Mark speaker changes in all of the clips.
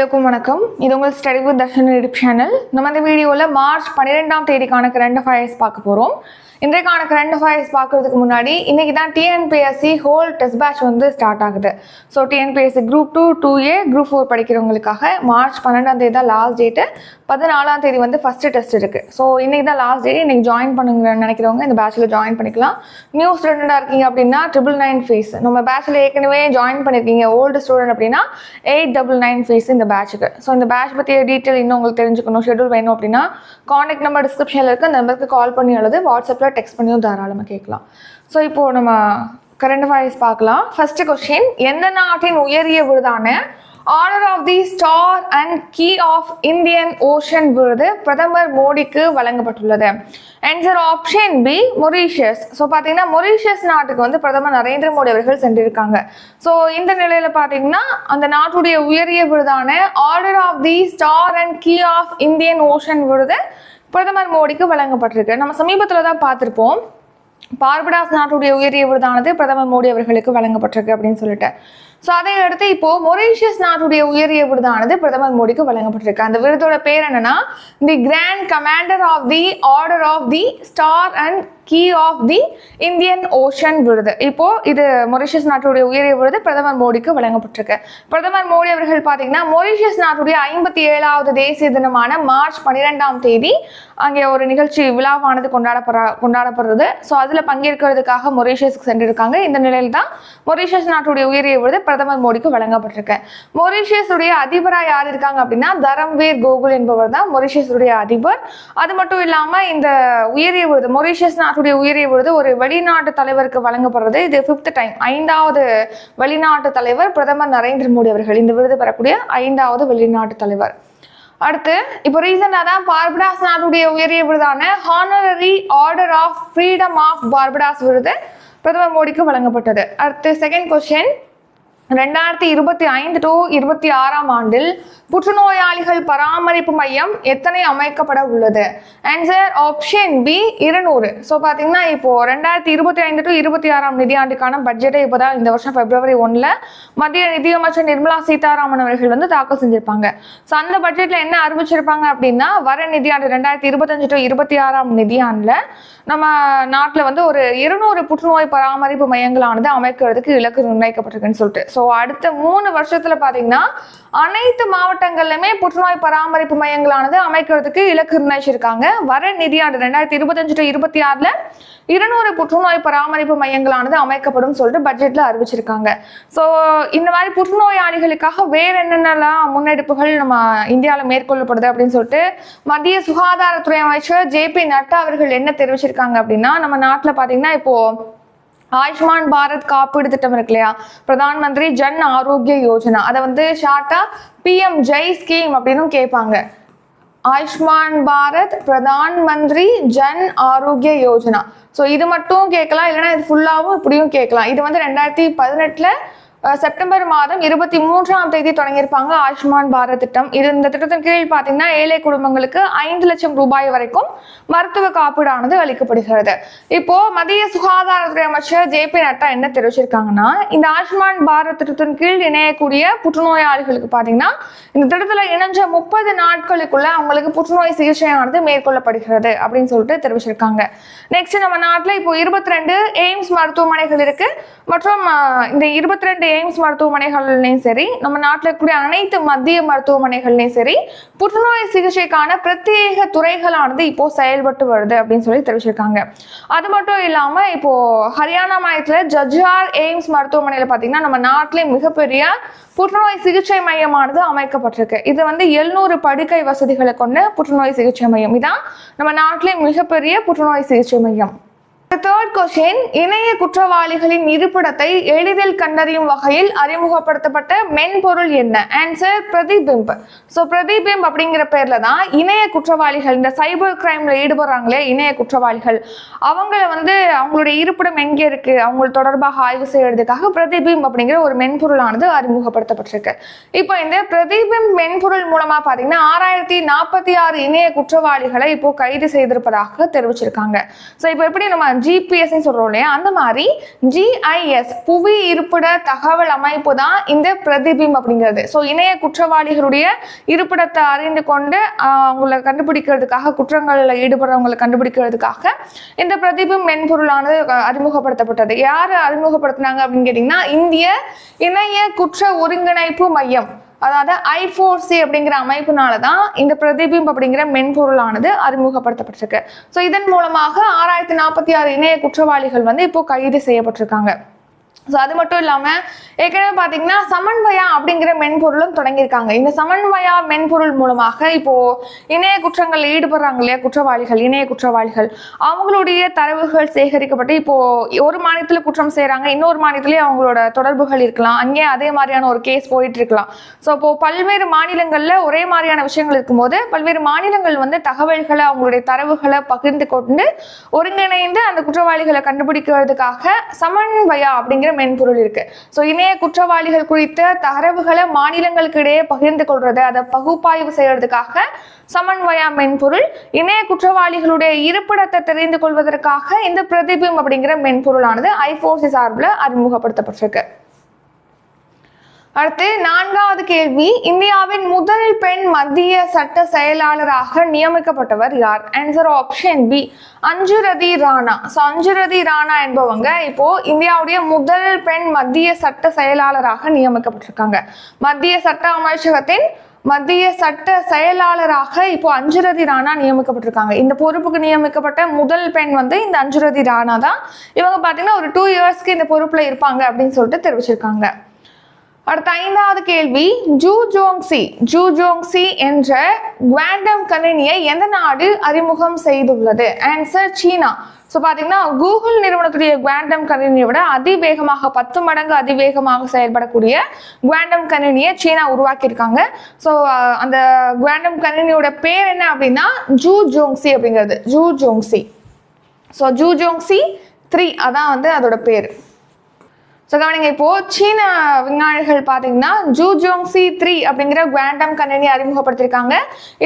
Speaker 1: எல்லோருக்கும் வணக்கம். இது உங்கள் study with Darshan YouTube channel நம்ம இந்த வீடியோவில் மார்ச் பன்னிரெண்டாம் தேதிக்கான கரண்ட் அஃபயர்ஸ் பார்க்க போகிறோம் இன்றைக்கான கரண்ட் அஃபயர்ஸ் பார்க்கறதுக்கு முன்னாடி இன்றைக்கி தான் டிஎன்பிஎஸ்சி ஹோல் டெஸ்ட் பேட்ச் வந்து ஸ்டார்ட் ஆகுது. So TNPSC group two two A group four படிக்கிறவங்களுக்காக March பன்னெண்டாம் தேதி தான் லாஸ்ட் டேட்டு பதினாலாம் தேதி வந்து ஃபஸ்ட்டு டெஸ்ட் இருக்குது ஸோ இன்றைக்கி தான் லாஸ்ட் டேட் இன்றைக்கி ஜாயின் பண்ணுங்க நினைக்கிறவங்க இந்த பேட்சில் ஜாயின் பண்ணிக்கலாம். நியூ ஸ்டூடெண்டாக இருக்கீங்க அப்படின்னா ட்ரிபிள் நைன் ஃபீஸ் நம்ம பேட்சில் ஏற்கனவே ஜாயின் பண்ணியிருக்கீங்க ஓல்டு ஸ்டூடெண்ட் அப்படின்னா எயிட் டபுள் நைன் ஃபீஸ் இந்த பேட்சுக்கு ஸோ இந்த பேட்ச் பற்றிய டீட்டெயில் இன்னும் உங்களுக்கு தெரிஞ்சுக்கணும். ஷெட்யூல் வேணும் அப்படின்னா காண்டாக்ட் நம்பர் டிஸ்கிரிப்ஷனில் இருக்க அந்த நம்பருக்கு கால் பண்ணி அல்லது வாட்ஸ்அப்பில் டெக்ஸ்ட் பண்ணியும் தாராளமாக கேட்கலாம். ஸோ இப்போது நம்ம கரண்ட் அஃபேர்ஸ் பார்க்கலாம். ஃபஸ்ட்டு கொஸ்டின் எந்த நாட்டின் உயரிய விருதான honour of the Star and Key of Indian Ocean விருது பிரதமர் மோடிக்கு வழங்கப்பட்டுள்ளது. Answer option B Mauritius so பார்த்தீங்கன்னா மொரீஷியஸ் நாட்டுக்கு வந்து பிரதமர் நரேந்திர மோடி அவர்கள் சென்றிருக்காங்க. ஸோ இந்த நிலையில் பார்த்தீங்கன்னா அந்த நாட்டுடைய உயரிய விருதான Order of the Star and Key of Indian Ocean விருது பிரதமர் மோடிக்கு வழங்கப்பட்டிருக்கு. நம்ம சமீபத்தில் தான் பார்த்துருப்போம் பார்படாஸ் நாட்டுடைய உயரிய விருதானது பிரதமர் மோடி அவர்களுக்கு வழங்கப்பட்டிருக்கு அப்படின்னு சொல்லிட்டு. ஸோ அதை அடுத்து இப்போ மொரீஷியஸ் நாட்டுடைய உயரிய விருதானது பிரதமர் மோடிக்கு வழங்கப்பட்டிருக்கு. அந்த விருதோட பேர் என்னன்னா the Grand Commander of the Order of the Star and Key of the Indian Ocean விருது. இப்போ இது மொரிஷியஸ் நாட்டுடைய உயரிய விருது பிரதமர் மோடிக்கு வழங்கப்பட்டிருக்கு. பிரதமர் மோடி அவர்கள் பார்த்தீங்கன்னா மொரிஷியஸ் நாட்டுடைய ஐம்பத்தி ஏழாவது தேசிய தினமான மார்ச் பன்னிரெண்டாம் தேதி அங்கே ஒரு நிகழ்ச்சி விழாவானது கொண்டாடப்படுற கொண்டாடப்படுறது. ஸோ அதில் பங்கேற்கிறதுக்காக மொரீஷியஸ்க்கு சென்றிருக்காங்க. இந்த நிலையில் தான் மொரீஷியஸ் நாட்டுடைய உயரிய விருது பிரதமர் மோடிக்கு வழங்கப்பட்டிருக்கு. மொரிஷியஸுடைய அதிபராக யார் இருக்காங்க அப்படின்னா தரம்வீர் கோகுல் என்பவர் தான் மொரிஷியஸுடைய அதிபர். அது மட்டும் இல்லாமல் இந்த உயரிய விருது மொரிஷியஸ் நாட்டுடைய உயரிய விருது ஒரு வெளிநாட்டு தலைவருக்கு வழங்கப்படுறது. இது ஃபிஃப்த் டைம் ஐந்தாவது வெளிநாட்டு தலைவர் பிரதமர் நரேந்திர மோடி அவர்கள். இந்த விருது பெறக்கூடிய ஐந்தாவது வெளிநாட்டு தலைவர். அடுத்து இப்போ ரீசெண்டாக தான் பார்படாஸ் நாட்டுடைய உயரிய விருதான Honorary Order of Freedom of Barbados விருது பிரதமர் மோடிக்கு வழங்கப்பட்டது. அடுத்து செகண்ட் கொஸ்டின் ரெண்டாயிரத்தி இருபத்தி ஐந்து டு இருபத்தி ஆறாம் ஆண்டில் புற்றுநோயாளிகள் பராமரிப்பு மையம் எத்தனை அமைக்கப்பட உள்ளது? ஆன்சர் ஆப்ஷன் பி இருநூறு. ஸோ பார்த்தீங்கன்னா இப்போ ரெண்டாயிரத்தி இருபத்தி ஐந்து டு இருபத்தி ஆறாம் நிதியாண்டுக்கான பட்ஜெட்டை இப்போ தான் இந்த வருஷம் பிப்ரவரி ஒன்றில் மத்திய நிதியமைச்சர் நிர்மலா சீதாராமன் அவர்கள் வந்து தாக்கல் செஞ்சிருப்பாங்க. ஸோ அந்த பட்ஜெட்டில் என்ன அறிவிச்சிருப்பாங்க அப்படின்னா வர நிதியாண்டு ரெண்டாயிரத்தி இருபத்தஞ்சு டு இருபத்தி ஆறாம் நிதியாண்டில் நம்ம நாட்டில் வந்து ஒரு இருநூறு புற்றுநோய் பராமரிப்பு மையங்களானது அமைக்கிறதுக்கு இலக்கு நிர்ணயிக்கப்பட்டிருக்குன்னு சொல்லிட்டு. ஸோ அடுத்த மூணு வருஷத்தில் பார்த்தீங்கன்னா அனைத்து மாவட்டங்கள்லையுமே புற்றுநோய் பராமரிப்பு மையங்களானது அமைக்கிறதுக்கு இலக்கு நிர்ணயிச்சிருக்காங்க. வர நிதியாண்டு ரெண்டாயிரத்தி இருபத்தஞ்சு டு இருபத்தி ஆறுல இருநூறு புற்றுநோய் பராமரிப்பு மையங்களானது அமைக்கப்படும் சொல்லிட்டு பட்ஜெட்ல அறிவிச்சிருக்காங்க. ஸோ இந்த மாதிரி புற்றுநோயாளிகளுக்காக வேற என்னென்னலாம் முன்னெடுப்புகள் நம்ம இந்தியாவில் மேற்கொள்ளப்படுது அப்படின்னு சொல்லிட்டு மத்திய சுகாதாரத்துறை அமைச்சர் ஜே பி நட்டா அவர்கள் என்ன தெரிவிச்சிருக்காங்க அப்படின்னா நம்ம நாட்டில் பார்த்தீங்கன்னா இப்போ ஆயுஷ்மான் பாரத் காப்பீடு திட்டம் இருக்கு இல்லையா? பிரதான் மந்திரி ஜன் ஆரோக்கிய யோஜனா. அதை வந்து ஷார்ட்டா பிஎம் ஜெய் ஸ்கீம் அப்படின்னு கேட்பாங்க. ஆயுஷ்மான் பாரத் பிரதான் மந்திரி ஜன் ஆரோக்கிய யோஜனா. ஸோ இது மட்டும் கேட்கலாம் இல்லைன்னா இது ஃபுல்லாகவும் இப்படியும் கேட்கலாம். இது வந்து ரெண்டாயிரத்தி பதினெட்டில் செப்டம்பர் மாதம் இருபத்தி மூன்றாம் தேதி தொடங்கியிருப்பாங்க ஆயுஷ்மான் பாரத் திட்டம். இது இந்த திட்டத்தின் கீழ் பார்த்தீங்கன்னா ஏழை குடும்பங்களுக்கு ஐந்து லட்சம் ரூபாய் வரைக்கும் மருத்துவ காப்பீடானது அளிக்கப்படுகிறது. இப்போ மத்திய சுகாதாரத்துறை அமைச்சர் ஜே பி நட்டா என்ன தெரிவிச்சிருக்காங்கன்னா இந்த ஆயுஷ்மான் பாரத் திட்டத்தின் கீழ் இணையக்கூடிய புற்றுநோயாளிகளுக்கு பார்த்தீங்கன்னா இந்த திட்டத்தில் இணைஞ்ச முப்பது நாட்களுக்குள்ள அவங்களுக்கு புற்றுநோய் சிகிச்சையானது மேற்கொள்ளப்படுகிறது அப்படின்னு சொல்லிட்டு தெரிவிச்சிருக்காங்க. நெக்ஸ்ட் நம்ம நாட்டில் இப்போ இருபத்தி ரெண்டு எய்ம்ஸ் மருத்துவமனைகள் இருக்கு. மற்றும் இந்த இருபத்தி ரெண்டு எய்ம்ஸ் மருத்துவமனைகள்லையும் சரி நம்ம நாட்டில் இருக்கக்கூடிய அனைத்து மத்திய மருத்துவமனைகள்லையும் சரி புற்றுநோய் சிகிச்சைக்கான பிரத்யேக துறைகளானது இப்போ செயல்பட்டு வருது அப்படின்னு சொல்லி தெரிவிச்சிருக்காங்க. அது மட்டும் இல்லாமல் இப்போ ஹரியானா மாநிலத்தில் ஜஜ்ஜார் எய்ம்ஸ் மருத்துவமனையில் பார்த்தீங்கன்னா நம்ம நாட்டிலே மிகப்பெரிய புற்றுநோய் சிகிச்சை மையமானது அமைக்கப்பட்டிருக்கு. இது வந்து எழுநூறு படுக்கை வசதிகளை கொண்ட புற்றுநோய் சிகிச்சை மையம். இதான் நம்ம நாட்டிலே மிகப்பெரிய புற்றுநோய் சிகிச்சை மையம். தேர்ட் கொஸ்டின் இணைய குற்றவாளிகளின் இருப்பிடத்தை எளிதில் கண்டறியும் வகையில் அறிமுகப்படுத்தப்பட்ட மென்பொருள் என்ன? ஆன்சர் பிரதிபிம்ப். ஸோ பிரதிபிம்ப் அப்படிங்கிற பேர்ல தான் இணைய குற்றவாளிகள் இந்த சைபர் கிரைம்ல ஈடுபடுறாங்களே இணைய குற்றவாளிகள். அவங்கள வந்து அவங்களுடைய இருப்பிடம் எங்கே இருக்கு? அவங்க தொடர்பாக ஆய்வு செய்யறதுக்காக பிரதிபிம்ப் அப்படிங்கிற ஒரு மென்பொருளானது அறிமுகப்படுத்தப்பட்டிருக்கு. இப்போ இந்த பிரதிபிம்ப் மென்பொருள் மூலமா பாத்தீங்கன்னா ஆறாயிரத்தி நாற்பத்தி ஆறு இணைய குற்றவாளிகளை இப்போ கைது செய்திருப்பதாக தெரிவிச்சிருக்காங்க. ஸோ இப்போ எப்படி நம்ம ஜிபிஎஸ்ன்னு சொல்றோம் இல்லையா? அந்த மாதிரி ஜிஐஎஸ் புவி இருப்பிட தகவல் அமைப்பு தான் இந்த பிரதிபிம் அப்படிங்கிறது. ஸோ இணைய குற்றவாளிகளுடைய இருப்பிடத்தை அறிந்து கொண்டு அவங்களை அவங்கள கண்டுபிடிக்கிறதுக்காக குற்றங்களில் ஈடுபடுறவங்களை கண்டுபிடிக்கிறதுக்காக இந்த பிரதிபிம் மென்பொருளானது அறிமுகப்படுத்தப்பட்டது. யார் அறிமுகப்படுத்தினாங்க அப்படின்னு கேட்டிங்கன்னா இந்திய இணைய குற்ற ஒருங்கிணைப்பு மையம். அதாவது ஐஃபோர்சி அப்படிங்கிற அமைப்பினால தான் இந்த பிரதிபிம் அப்படிங்கிற மென்பொருளானது அறிமுகப்படுத்தப்பட்டிருக்கு. ஸோ இதன் மூலமாக ஆறாயிரத்தி நாற்பத்தி ஆறு இணைய குற்றவாளிகள் வந்து இப்போ கைது செய்யப்பட்டிருக்காங்க. ஸோ அது மட்டும் இல்லாமல் ஏற்கனவே பார்த்தீங்கன்னா சமன்வயா அப்படிங்கிற மென்பொருளும் தொடங்கியிருக்காங்க. இந்த சமன்வயா மென்பொருள் மூலமாக இப்போது இணைய குற்றங்களில் ஈடுபடுறாங்க இல்லையா? குற்றவாளிகள் இணைய குற்றவாளிகள். அவங்களுடைய தரவுகள் சேகரிக்கப்பட்டு இப்போது ஒரு மாநிலத்தில் குற்றம் செய்கிறாங்க இன்னொரு மாநிலத்திலேயே அவங்களோட தொடர்புகள் இருக்கலாம். அங்கே அதே மாதிரியான ஒரு கேஸ் போயிட்டு இருக்கலாம் ஸோ இப்போ பல்வேறு மாநிலங்களில் ஒரே மாதிரியான விஷயங்கள் இருக்கும்போது பல்வேறு மாநிலங்கள் வந்து தகவல்களை அவங்களுடைய தரவுகளை பகிர்ந்து கொண்டு ஒருங்கிணைந்து அந்த குற்றவாளிகளை கண்டுபிடிக்கிறதுக்காக சமன்வயா அப்படிங்கிற மென்பொருள் இருக்கு. ஸோ இணைய குற்றவாளிகள் குறித்த தரவுகளை மாநிலங்களுக்கு இடையே பகிர்ந்து கொள்றது அதை பகுப்பாய்வு செய்யறதுக்காக சமன்வயா மென்பொருள். இணைய குற்றவாளிகளுடைய இருப்பிடத்தை தெரிந்து கொள்வதற்காக இந்த பிரதிபிம் அப்படிங்கிற மென்பொருளானது ஐபோசி சார்பில் அறிமுகப்படுத்தப்பட்டிருக்கு. அடுத்து நான்காவது கேள்வி. இந்தியாவின் முதல் பெண் மத்திய சட்ட செயலாளராக நியமிக்கப்பட்டவர் யார்? Answer option B Anju Rathi Rana. So Anju Rathi Rana என்பவங்க இப்போ இந்தியாவுடைய முதல் பெண் மத்திய சட்ட செயலாளராக நியமிக்கப்பட்டிருக்காங்க. மத்திய சட்ட அமைச்சகத்தின் மத்திய சட்ட செயலாளராக இப்போ அஞ்சுரதி ராணா நியமிக்கப்பட்டிருக்காங்க. இந்த பொறுப்புக்கு நியமிக்கப்பட்ட முதல் பெண் வந்து இந்த அஞ்சுரதி ராணா தான். இவங்க பார்த்தீங்கன்னா ஒரு டூ இயர்ஸ்க்கு இந்த பொறுப்பில் இருப்பாங்க அப்படின்னு சொல்லிட்டு தெரிவிச்சிருக்காங்க. அடுத்த ஐந்தாவது கேள்வி ஜூ ஜோங்ஸி ஜூ ஜோங்ஸி என்ற குவாண்டம் கணினியை எந்த நாடு அறிமுகம் செய்துள்ளது? Answer China. ஸோ பார்த்தீங்கன்னா கூகுள் நிறுவனத்துடைய குவாண்டம் கணினியை விட அதிவேகமாக பத்து மடங்கு அதிவேகமாக செயல்படக்கூடிய குவாண்டம் கணினியை சீனா உருவாக்கியிருக்காங்க. ஸோ அந்த குவாண்டம் கணினியோட பேர் என்ன அப்படின்னா ஜூ ஜோங்ஸி அப்படிங்கிறது. Zu Chongzhi so Zu Chongzhi three அதான் வந்து அதோட பேர். ஸோ கவனிங்க இப்போ சீன விஞ்ஞானிகள் பார்த்தீங்கன்னா ஜூ ஜோங்சி த்ரீ அப்படிங்கிற குவாண்டம் கணினி அறிமுகப்படுத்தியிருக்காங்க.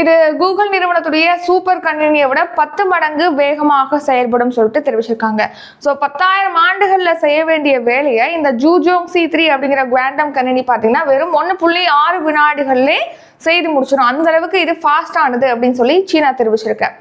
Speaker 1: இது கூகுள் நிறுவனத்துடைய சூப்பர் கணினியை விட பத்து மடங்கு வேகமாக செயல்படும் சொல்லிட்டு தெரிவிச்சிருக்காங்க. ஸோ பத்தாயிரம் ஆண்டுகளில் செய்ய வேண்டிய வேலையை இந்த ஜூ ஜோங்சி த்ரீ அப்படிங்கிற குவாண்டம் கணினி பார்த்தீங்கன்னா வெறும் ஒன்று புள்ளி ஆறு வினாடிகள்லே செய்து முடிச்சிடும். அந்த அளவுக்கு இது ஃபாஸ்டானது அப்படின்னு சொல்லி சீனா தெரிவிச்சிருக்கேன்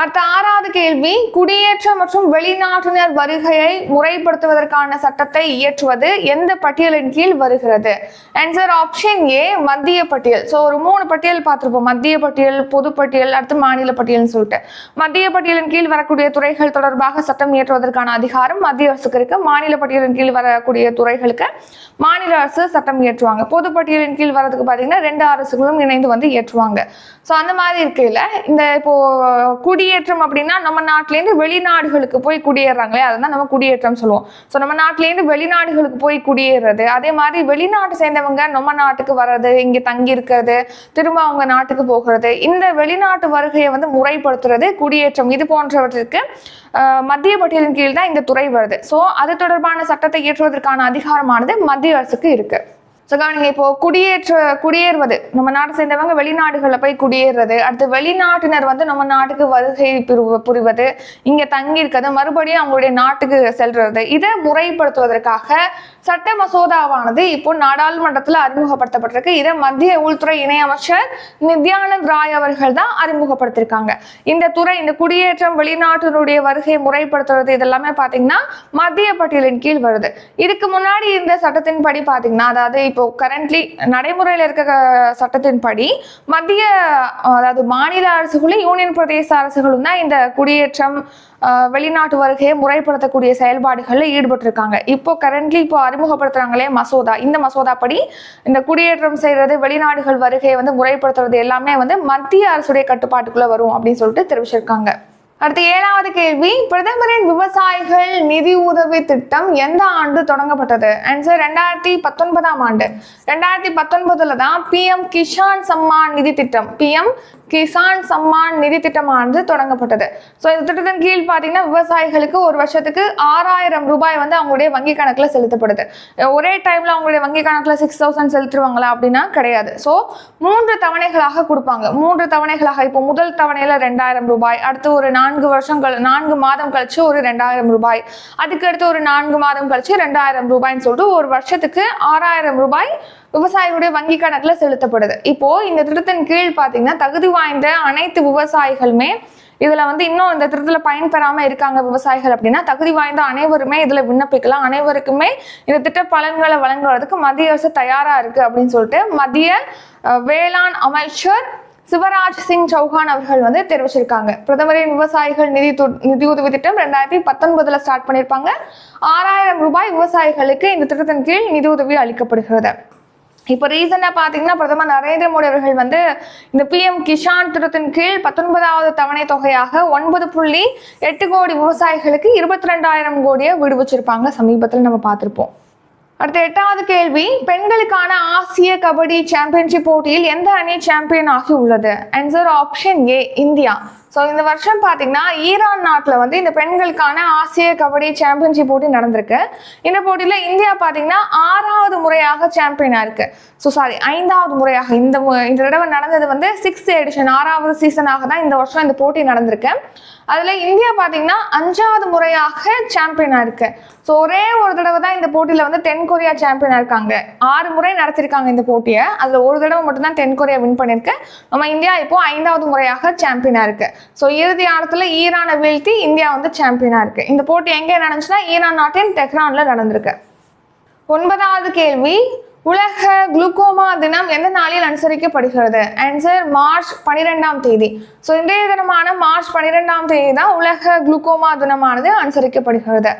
Speaker 1: அடுத்த ஆறாவது கேள்வி குடியேற்றம் மற்றும் வெளிநாட்டினர் வருகையை முறைப்படுத்துவதற்கான சட்டத்தை இயற்றுவது எந்த பட்டியலின் கீழ் வருகிறது? ஆன்சர் ஆப்ஷன் ஏ மத்திய பட்டியல். ஸோ ஒரு மூணு பட்டியல் பார்த்துருப்போம். மத்திய பட்டியல் பொது பட்டியல் அடுத்து மாநில பட்டியல்னு சொல்லிட்டு. மத்திய பட்டியலின் கீழ் வரக்கூடிய துறைகள் தொடர்பாக சட்டம் இயற்றுவதற்கான அதிகாரம் மத்திய அரசுக்கு இருக்கு. மாநில பட்டியலின் கீழ் வரக்கூடிய துறைகளுக்கு மாநில அரசு சட்டம் இயற்றுவாங்க. பொது பட்டியலின் கீழ் வரதுக்கு பார்த்தீங்கன்னா ரெண்டு அரசுகளும் இணைந்து வந்து இயற்றுவாங்க. ஸோ அந்த மாதிரி இருக்கையில் இந்த இப்போ குடியேற்றம் அப்படின்னா நம்ம நாட்டிலேருந்து வெளிநாடுகளுக்கு போய் குடியேறாங்களே அதுதான் நம்ம குடியேற்றம் சொல்லுவோம். ஸோ நம்ம நாட்டிலேருந்து வெளிநாடுகளுக்கு போய் குடியேறது அதே மாதிரி வெளிநாட்டு சேர்ந்தவங்க நம்ம நாட்டுக்கு வர்றது இங்கே தங்கி இருக்கிறது திரும்ப அவங்க நாட்டுக்கு போகிறது இந்த வெளிநாட்டு வருகையை வந்து முறைப்படுத்துறது குடியேற்றம். இது போன்றவற்றிற்கு மத்திய பட்டியலின் கீழ் தான் இந்த துறை வருது. ஸோ அது தொடர்பான சட்டத்தை இயற்றுவதற்கான அதிகாரமானது மத்திய அரசுக்கு இருக்குது ஸோ கவனிங்க இப்போ குடியேற்ற குடியேறுவது. நம்ம நாட்டை சேர்ந்தவங்க வெளிநாடுகளில் போய் குடியேறுறது. அடுத்து வெளிநாட்டினர் வந்து நம்ம நாட்டுக்கு வருகை புரிவு- புரிவது. இங்கே தங்கி இருக்கிறது மறுபடியும் அவங்களுடைய நாட்டுக்கு செல்றது. இதை முறைப்படுத்துவதற்காக சட்ட மசோதாவானது இப்போ நாடாளுமன்றத்தில் அறிமுகப்படுத்தப்பட்டிருக்கு. இதை மத்திய உள்துறை இணையமைச்சர் நித்யானந்த் ராய் அவர்கள் தான் அறிமுகப்படுத்தியிருக்காங்க. இந்த துறை இந்த குடியேற்றம் வெளிநாட்டினுடைய வருகை முறைப்படுத்துறது இதெல்லாமே பார்த்தீங்கன்னா மத்திய பட்டியலின் கீழ் வருது. இதுக்கு முன்னாடி இந்த சட்டத்தின்படி பார்த்தீங்கன்னா அதாவது இப்போ கரண்ட்லி நடைமுறையில் இருக்க சட்டத்தின்படி மத்திய அதாவது மாநில அரசுகளும் யூனியன் பிரதேச அரசுகளும் தான் இந்த குடியேற்றம் வெளிநாட்டு வருகையை முறைப்படுத்தக்கூடிய செயல்பாடுகளில் ஈடுபட்டிருக்காங்க. இப்போ கரண்ட்லி இப்போ அறிமுகப்படுத்துறாங்களே மசோதா. இந்த மசோதா படி இந்த குடியேற்றம் செய்கிறது வெளிநாடுகள் வருகையை வந்து முறைப்படுத்துறது எல்லாமே வந்து மத்திய அரசுடைய கட்டுப்பாட்டுக்குள்ளே வரும் அப்படின்னு சொல்லிட்டு தெரிவிச்சிருக்காங்க. அடுத்து ஏழாவது கேள்வி பிரதமரின் விவசாயிகள் நிதி உதவி திட்டம் எந்த ஆண்டு தொடங்கப்பட்டது? ஆன்சர் ரெண்டாயிரத்தி பத்தொன்பதாம் ஆண்டு. ரெண்டாயிரத்தி பத்தொன்பதுல தான் பிஎம் கிஷான் சம்மான் நிதி திட்டம். பிஎம் கிசான் சம்மான் நிதி திட்டமானது தொடங்கப்பட்டது. ஸோ இந்த திட்டத்தின் கீழ் பார்த்தீங்கன்னா விவசாயிகளுக்கு ஒரு வருஷத்துக்கு ஆறாயிரம் ரூபாய் வந்து அவங்களுடைய வங்கி கணக்கில் செலுத்தப்படுது. ஒரே டைமில் அவங்களுடைய வங்கி கணக்கில் சிக்ஸ் தௌசண்ட் செலுத்துருவாங்களா அப்படின்னா கிடையாது. ஸோ மூன்று தவணைகளாக கொடுப்பாங்க. மூன்று தவணைகளாக இப்போ முதல் தவணையில் ரெண்டாயிரம் ரூபாய் அடுத்து ஒரு நான்கு வருஷம் கழ நான்கு மாதம் கழிச்சு ஒரு ரெண்டாயிரம் ரூபாய் அதுக்கு அடுத்து ஒரு நான்கு மாதம் கழிச்சு ரெண்டாயிரம் ரூபாய்ன்னு சொல்லிட்டு ஒரு வருஷத்துக்கு ஆறாயிரம் ரூபாய் விவசாயிகளுடைய வங்கி கணக்குல செலுத்தப்படுது. இப்போ இந்த திட்டத்தின் கீழ் பாத்தீங்கன்னா தகுதி வாய்ந்த அனைத்து விவசாயிகளுமே இதுல வந்து இன்னும் இந்த திட்டத்துல பயன்பெறாம இருக்காங்க விவசாயிகள் அப்படின்னா தகுதி வாய்ந்த அனைவருமே இதுல விண்ணப்பிக்கலாம். அனைவருக்குமே இந்த திட்ட பலன்களை வழங்குவதற்கு மத்திய அரசு தயாரா இருக்கு அப்படின்னு சொல்லிட்டு மத்திய வேளாண் அமைச்சர் சிவராஜ் சிங் சௌஹான் அவர்கள் வந்து தெரிவிச்சிருக்காங்க. பிரதமரின் விவசாயிகள் நிதி து- நிதியுதவி திட்டம் ரெண்டாயிரத்தி பத்தொன்பதுல ஸ்டார்ட் பண்ணியிருப்பாங்க ஆறாயிரம் ரூபாய் விவசாயிகளுக்கு இந்த திட்டத்தின் கீழ் நிதியுதவி அளிக்கப்படுகிறது. இப்போ ரீசெண்டாக பார்த்தீங்கன்னா பிரதமர் நரேந்திர மோடி அவர்கள் வந்து இந்த பிஎம் கிஷான் திட்டத்தின் கீழ் பத்தொன்பதாவது தவணை தொகையாக ஒன்பது புள்ளி எட்டு கோடி விவசாயிகளுக்கு இருபத்தி ரெண்டாயிரம் கோடியை விடுவிச்சிருப்பாங்க சமீபத்தில் நம்ம பார்த்துருப்போம். அடுத்த எட்டாவது கேள்வி பெண்களுக்கான ஆசிய கபடி சாம்பியன்ஷிப் போட்டியில் எந்த அணி சாம்பியன் ஆகி உள்ளது? Answer option A India. So இந்த வருஷம் பார்த்தீங்கன்னா ஈரான் நாட்டில் வந்து இந்த பெண்களுக்கான ஆசிய கபடி சாம்பியன்ஷிப் போட்டி நடந்திருக்கு. இந்த போட்டியில் இந்தியா பார்த்தீங்கன்னா ஆறாவது முறையாக சாம்பியனாக இருக்கு. ஸோ சாரி ஐந்தாவது முறையாக இந்த மு- இந்த தடவை நடந்தது வந்து சிக்ஸ்த் எடிஷன் ஆறாவது சீசனாக தான் இந்த வருஷம் இந்த போட்டி நடந்திருக்கு. அதில் இந்தியா பார்த்தீங்கன்னா அஞ்சாவது முறையாக சாம்பியனாக இருக்கு ஸோ ஒரே ஒரு தடவை தான் இந்த போட்டியில் வந்து தென் கொரியா சாம்பியனாக இருக்காங்க ஆறு முறை நடத்திருக்காங்க இந்த போட்டியை. அதில் ஒரு தடவை மட்டும்தான் தென்கொரியா வின் பண்ணியிருக்கு. நம்ம இந்தியா இப்போ ஐந்தாவது முறையாக சாம்பியனாக இருக்கு ஸோ இறுதி ஆட்டத்தில் ஈரானை வீழ்த்தி இந்தியா வந்து சாம்பியனாக இருக்கு இந்த போட்டி எங்கே நடந்துச்சுன்னா ஈரான் நாட்டின் டெஹ்ரானில் நடந்திருக்கு. ஒன்பதாவது கேள்வி உலக குளுக்கோமா தினம் எந்த நாளில் அனுசரிக்கப்படுகிறது? ஆன்சர் மார்ச் பன்னிரெண்டாம் தேதி. ஸோ இன்றைய தினமான மார்ச் பன்னிரெண்டாம் தேதி தான் உலக குளுக்கோமா தினமானது அனுசரிக்கப்படுகிறது.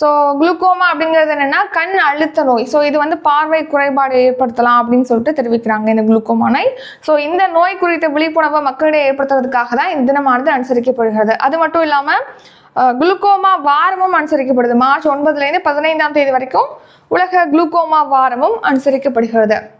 Speaker 1: ஸோ குளுக்கோமா அப்படிங்கிறது என்னென்னா கண் அழுத்த நோய். ஸோ இது வந்து பார்வை குறைபாடு ஏற்படுத்தலாம் அப்படின்னு சொல்லிட்டு தெரிவிக்கிறாங்க இந்த குளுக்கோமா நோய் ஸோ இந்த நோய் குறித்த விழிப்புணர்வை மக்களிடையே ஏற்படுத்துறதுக்காக தான் இந்த தினமானது அனுசரிக்கப்படுகிறது. அது மட்டும் இல்லாமல் குளுக்கோமா வாரமும் அனுசரிக்கப்படுது. மார்ச் ஒன்பதுலேருந்து பதினைந்தாம் தேதி வரைக்கும் உலக குளுக்கோமா வாரமும் அனுசரிக்கப்படுகிறது.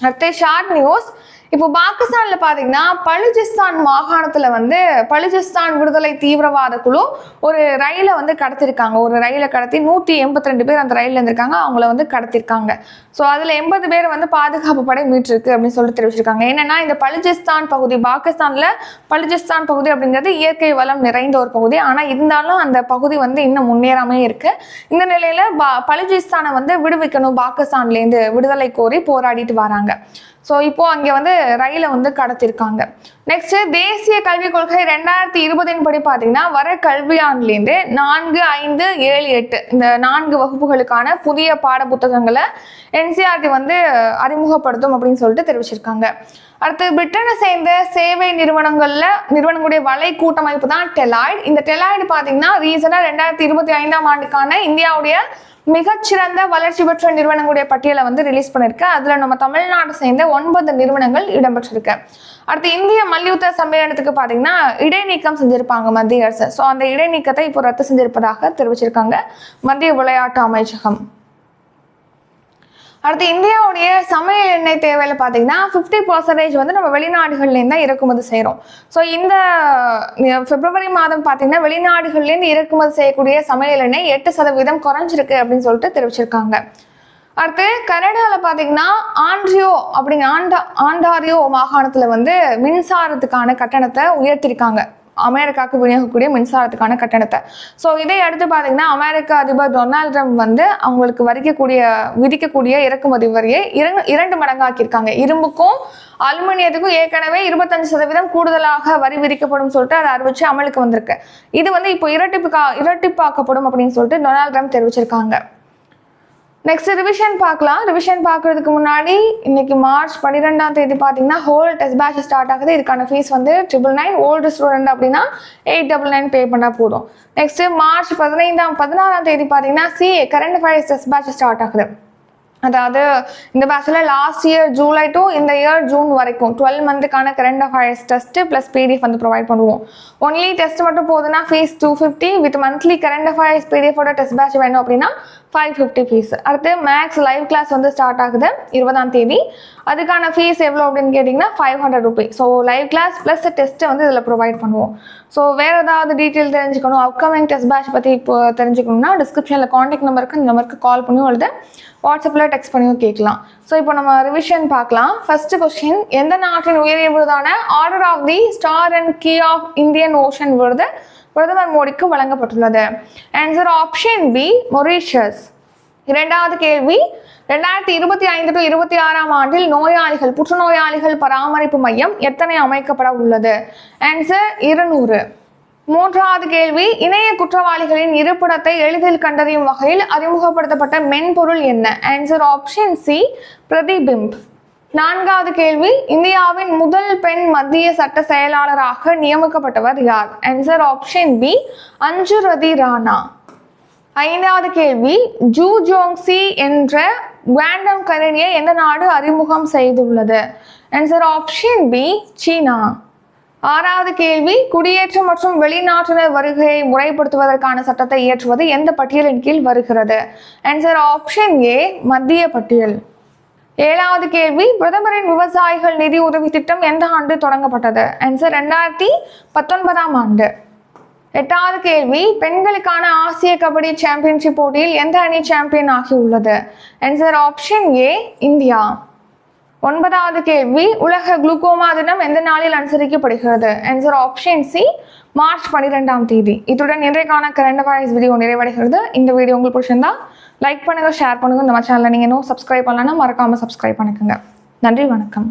Speaker 1: அடுத்து ஷார்ட் நியூஸ். இப்போ பாகிஸ்தான்ல பாத்தீங்கன்னா பலுஜிஸ்தான் மாகாணத்துல வந்து பலுஜிஸ்தான் விடுதலை தீவிரவாத குழு ஒரு ரயிலை வந்து கடத்திருக்காங்க. ஒரு ரயிலை கடத்தி நூத்தி எண்பத்தி ரெண்டு பேர் அந்த ரயில்ல இருந்திருக்காங்க. அவங்கள வந்து கடத்திருக்காங்க. ஸோ அதுல எண்பது பேர் வந்து பாதுகாப்பு படை மீட்டிருக்கு அப்படின்னு சொல்லிட்டு தெரிவிச்சிருக்காங்க. என்னன்னா இந்த பலுஜிஸ்தான் பகுதி பாகிஸ்தான்ல பலுஜிஸ்தான் பகுதி அப்படிங்கிறது இயற்கை வளம் நிறைந்த ஒரு பகுதி. ஆனா இருந்தாலும் அந்த பகுதி வந்து இன்னும் முன்னேறாமே இருக்கு. இந்த நிலையில பா வந்து விடுவிக்கணும். பாகிஸ்தான்லேருந்து விடுதலை கோரி போராடிட்டு வராங்க. ஸோ இப்போது அங்கே வந்து ரயிலை வந்து கடத்திருக்காங்க. நெக்ஸ்ட் தேசிய கல்விக் கொள்கை ரெண்டாயிரத்தி இருபதின் படி பார்த்தீங்கன்னா வர கல்வியாண்டுலேருந்து நான்கு ஐந்து ஏழு எட்டு இந்த நான்கு வகுப்புகளுக்கான புதிய பாட புத்தகங்களை என்சிஆர்டி வந்து அறிமுகப்படுத்தும் அப்படின்னு சொல்லிட்டு தெரிவிச்சிருக்காங்க. அடுத்து பிரிட்டனை சேர்ந்த சேவை நிறுவனங்களில் நிறுவனங்களுடைய வலை கூட்டமைப்பு தான் டெலாய்டு. இந்த டெலாய்டு பார்த்தீங்கன்னா ரீசனாக ரெண்டாயிரத்தி இருபத்தி ஐந்தாம் ஆண்டுக்கான இந்தியாவுடைய மிகச்சிறந்த வளர்ச்சி பெற்ற நிறுவனங்களுடைய பட்டியலை வந்து ரிலீஸ் பண்ணிருக்கு. அதுல நம்ம தமிழ்நாடு சேர்ந்த ஒன்பது நிறுவனங்கள் இடம்பெற்றிருக்கு. அடுத்து இந்திய மல்யுத்த சம்மேளனத்துக்கு பாத்தீங்கன்னா இடைநீக்கம் செஞ்சிருப்பாங்க மத்திய அரசு. ஸோ அந்த இடைநீக்கத்தை இப்போ ரத்து செஞ்சிருப்பதாக தெரிவிச்சிருக்காங்க மத்திய விளையாட்டு அமைச்சகம். அடுத்து இந்தியாவுடைய சமையல் எண்ணெய் தேவையில் பார்த்தீங்கன்னா ஃபிஃப்டி பர்சன்டேஜ் வந்து நம்ம வெளிநாடுகள்லேருந்து தான் இறக்குமதி செய்கிறோம் ஸோ இந்த பிப்ரவரி மாதம் பார்த்தீங்கன்னா வெளிநாடுகள்லேருந்து இறக்குமதி செய்யக்கூடிய சமையல் எண்ணெய் எட்டு சதவீதம் குறைஞ்சிருக்கு அப்படின்னு சொல்லிட்டு தெரிவிச்சிருக்காங்க. அடுத்து கனடாவில் பார்த்தீங்கன்னா ஆண்ட்ரியோ அப்படிங்க ஆண்டா ஆண்டாரியோ மாகாணத்தில் வந்து மின்சாரத்துக்கான கட்டணத்தை உயர்த்திருக்காங்க. அமெரிக்காவுக்கு விநியோகிக்கக்கூடிய மின்சாரத்துக்கான கட்டணத்தை. ஸோ இதை அடுத்து பார்த்தீங்கன்னா அமெரிக்க அதிபர் டொனால்ட் ட்ரம்ப் வந்து அவங்களுக்கு வரிக்கக்கூடிய விதிக்கக்கூடிய இறக்குமதி வரியை இரண்டு இரண்டு மடங்காக்கியிருக்காங்க. இரும்புக்கும் அலுமினியத்துக்கும் ஏற்கனவே இருபத்தஞ்சு சதவீதம் கூடுதலாக வரி விதிக்கப்படும் சொல்லிட்டு அதை அறிவிச்சு அமலுக்கு வந்திருக்கு. இது வந்து இப்போ இரட்டிப்புக்கா இரட்டிப்பாக்கப்படும் அப்படின்னு சொல்லிட்டு டொனால்ட் ட்ரம்ப் தெரிவிச்சிருக்காங்க. நெக்ஸ்ட் ரிவிஷன் பார்க்கலாம். ரிவிஷன் பார்க்கறதுக்கு முன்னாடி இன்னைக்கு மார்ச் பன்னிரெண்டாம் தேதி பார்த்தீங்கன்னா ஹோல் டெஸ்ட் பேட்ச் ஸ்டார்ட் ஆகுது. இதுக்கான ஃபீஸ் வந்து ட்ரிபிள் நைன் ஓல்டு ஸ்டூடெண்ட் அப்படின்னா எயிட் டபுள் நைன் பே பண்ணால் போதும். நெக்ஸ்ட் மார்ச் பதினைந்தாம் பதினாறாம் தேதி பார்த்தீங்கன்னா CA current affairs test batch start ஆகுது. அதாவது இந்த பேட்சில் லாஸ்ட் இயர் ஜூலை டு இந்த இயர் ஜூன் வரைக்கும் twelve மந்த்துக்கான current affairs test plus PDF வந்து ப்ரொவைட் பண்ணுவோம். ஒன்லி டெஸ்ட் மட்டும் போதுன்னா fees two fifty with monthly current affairs பிடிஎஃபோட test batch வேணும் அப்படின்னா ஃபைவ் ஃபிஃப்டி ஃபீஸ் அடுத்து மேக்ஸ் லைவ் கிளாஸ் வந்து ஸ்டார்ட் ஆகுது இருபதாம் தேதி. அதுக்கான ஃபீஸ் எவ்வளோ அப்படின்னு கேட்டிங்கன்னா five hundred rupee so live class plus டெஸ்ட்டை வந்து இதில் ப்ரொவைட் பண்ணுவோம். ஸோ வேறு ஏதாவது டீட்டெயில் தெரிஞ்சுக்கணும் அப்கமிங் டெஸ்ட் பேட்ச் பற்றி இப்போ தெரிஞ்சுக்கணும்னா டிஸ்கிரிப்ஷனில் காண்டாக்ட் நம்பருக்கு இந்த நம்பருக்கு கால் பண்ணியும் அல்லது வாட்ஸ்அப்பில் டெக்ஸ்ட் பண்ணியும் கேட்கலாம். ஸோ இப்போ நம்ம ரிவிஷன் பார்க்கலாம். ஃபர்ஸ்ட் கொஸ்டின் எந்த நாட்டின் உயரிய விருதான order of the star and key of Indian ocean விருது? பிரதமர் மோடிக்கு வழங்கப்பட்டுள்ளது. ஆன்சர் ஆப்ஷன் பி மொரீஷியஸ் இரண்டாவது கேள்வி ரெண்டாயிரத்தி இருபத்தி ஐந்து டு இருபத்தி ஆறாம் ஆண்டில் நோயாளிகள் புற்றுநோயாளிகள் பராமரிப்பு மையம் எத்தனை அமைக்கப்பட உள்ளது? ஆன்சர் இருநூறு. மூன்றாவது கேள்வி இணைய குற்றவாளிகளின் இருப்பிடத்தை எளிதில் கண்டறியும் வகையில் அறிமுகப்படுத்தப்பட்ட மென்பொருள் என்ன? Answer option C Pratibimb. நான்காவது கேள்வி இந்தியாவின் முதல் பெண் மத்திய சட்ட செயலாளராக நியமிக்கப்பட்டவர் யார்? Answer option B Anju Rathi Rana. ஐந்தாவது கேள்வி ஜூ ஜோங்சி என்ற குவாண்டம் கணினியை எந்த நாடு அறிமுகம் செய்துள்ளது? ஆன்சர் ஆப்ஷன் பி சீனா. ஆறாவது கேள்வி குடியேற்றம் மற்றும் வெளிநாட்டினர் வருகையை முறைப்படுத்துவதற்கான சட்டத்தை இயற்றுவது எந்த பட்டியலின் கீழ் வருகிறது? ஆன்சர் ஆப்ஷன் ஏ மத்திய பட்டியல். ஏழாவது கேள்வி பிரதமரின் விவசாயிகள் நிதி உதவி திட்டம் எந்த ஆண்டு தொடங்கப்பட்டது? ஆன்சர் ரெண்டாயிரத்தி பத்தொன்பதாம் ஆண்டு. எட்டாவது கேள்வி பெண்களுக்கான ஆசிய கபடி சாம்பியன்ஷிப் போட்டியில் எந்த அணி சாம்பியன் ஆகியுள்ளது ஆன்சர் ஆப்ஷன் ஏ இந்தியா. ஒன்பதாவது கேள்வி உலக குளுக்கோமா தினம் எந்த நாளில் அனுசரிக்கப்படுகிறது? ஆன்சர் ஆப்ஷன் சி மார்ச் பன்னிரெண்டாம் தேதி. இத்துடன் இன்றைக்கான கரண்ட் அஃபேர்ஸ் வீடியோ நிறைவடைகிறது. இந்த வீடியோ உங்களுக்கு பிடிச்சிருந்தா லைக் பண்ணுங்க ஷேர் பண்ணுங்க. நம்ம சேனலை நீங்கள் இன்னும் சப்ஸ்கிரைப் பண்ணலன்னா மறக்காமல் சப்ஸ்கிரைப் பண்ணிக்கோங்க. நன்றி வணக்கம்.